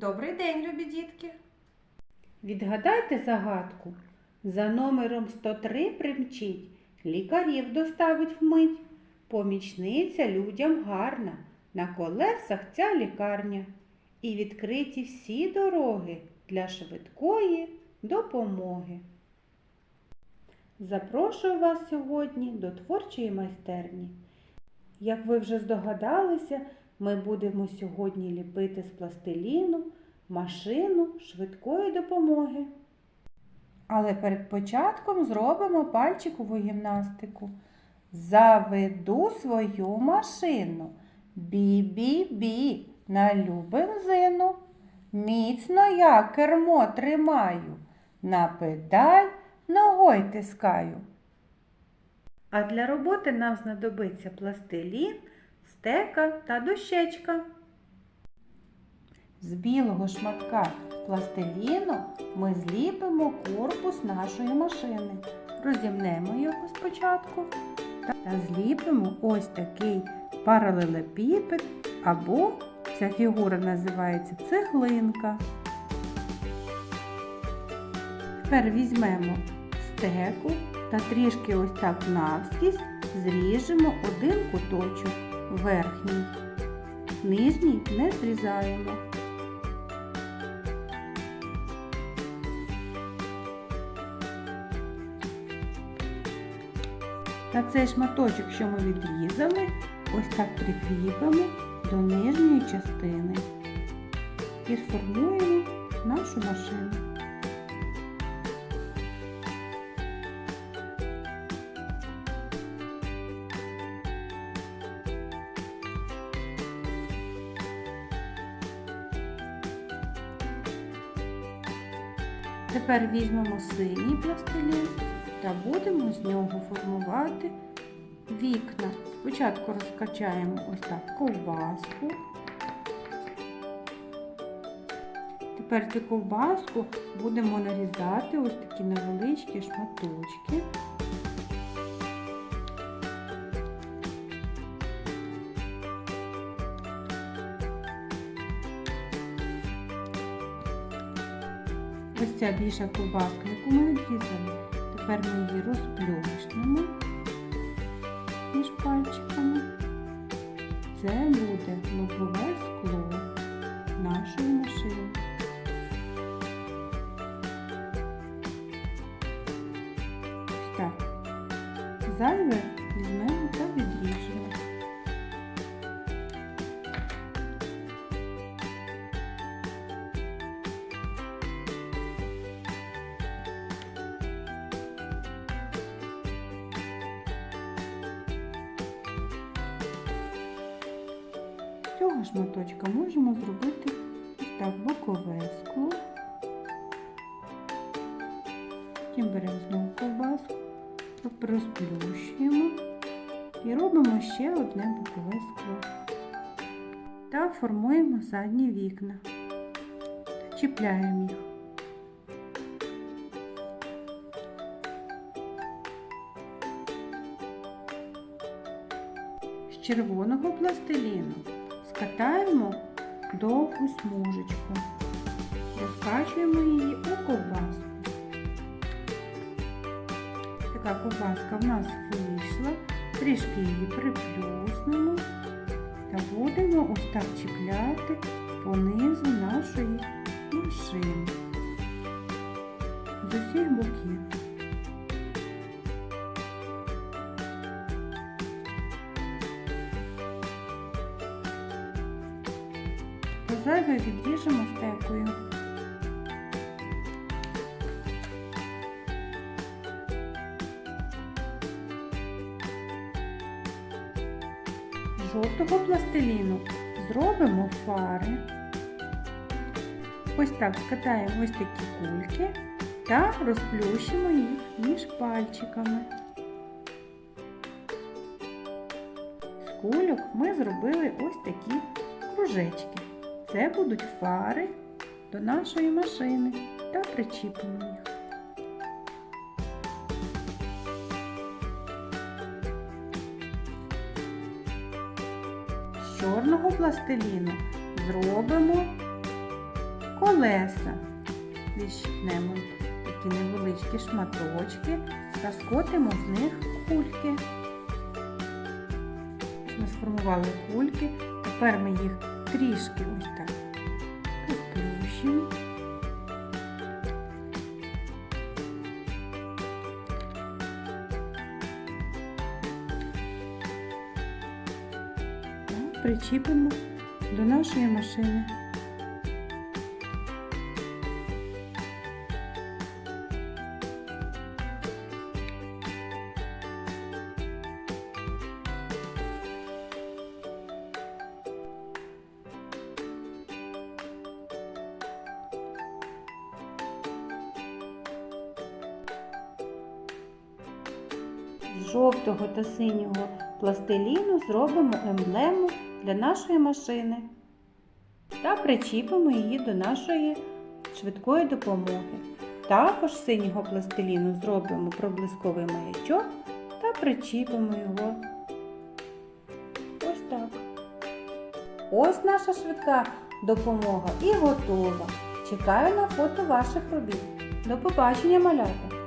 Добрий день, любі дітки! Відгадайте загадку. За номером 103 примчить, лікарів доставить вмить. Помічниця людям гарна, на колесах ця лікарня. І відкриті всі дороги для швидкої допомоги. Запрошую вас сьогодні до творчої майстерні. Як ви вже здогадалися, ми будемо сьогодні ліпити з пластиліну машину швидкої допомоги. Але перед початком зробимо пальчикову гімнастику. Заведу свою машину. Бі-бі-бі, налю бензину. Міцно я кермо тримаю, на педаль ногой тискаю. А для роботи нам знадобиться пластилін, стека та дощечка. З білого шматка пластиліну ми зліпимо корпус нашої машини. Розімнемо його спочатку та зліпимо ось такий паралелепіпед або ця фігура називається цеглинка. Тепер візьмемо стеку та трішки ось так навскізь зріжемо один куточок верхній. Нижній не зрізаємо. Та цей шматочок, що ми відрізали, ось так прикріпимо до нижньої частини і сформуємо нашу машину. Тепер візьмемо синій пластилін та будемо з нього формувати вікна. Спочатку розкачаємо ось так ковбаску. Тепер цю ковбаску будемо нарізати ось такі невеличкі шматочки. Ось ця більша ковбаска, яку ми відрізали. Тепер ми її розплющнемо між пальчиками. Це буде лобове скло нашої машини. Ось так. Зайве візьмемо та відріжемо. Цього шматочка можемо зробити так бокове скло. Потім беремо знову ковбаску, розплющуємо і робимо ще одне бокове скло. Та формуємо задні вікна. Чіпляємо їх. З червоного пластиліну скатаємо довгу смужечку, розкачуємо її у ковбаску. Така ковбаска в нас вийшла, трішки її приплюснемо та будемо ось так чіпляти по низу нашої машини з усіх боків. Зайве відріжемо стекою. З жовтого пластиліну зробимо фари. Ось так скатаємо ось такі кульки та розплющимо їх між пальчиками. З кульок ми зробили ось такі кружечки. Це будуть фари до нашої машини та причіпимо їх. З чорного пластиліну зробимо колеса. Відщипнемо такі невеличкі шматочки та скотимо з них кульки. Ми сформували кульки, тепер ми їх трішки ось так. Та Причіпимо до нашої машини. З жовтого та синього пластиліну зробимо емблему для нашої машини та причіпимо її до нашої швидкої допомоги. Також з синього пластиліну зробимо проблисковий маячок та причіпимо його ось так. Ось наша швидка допомога і готова. Чекаю на фото ваших робіт. До побачення, малята!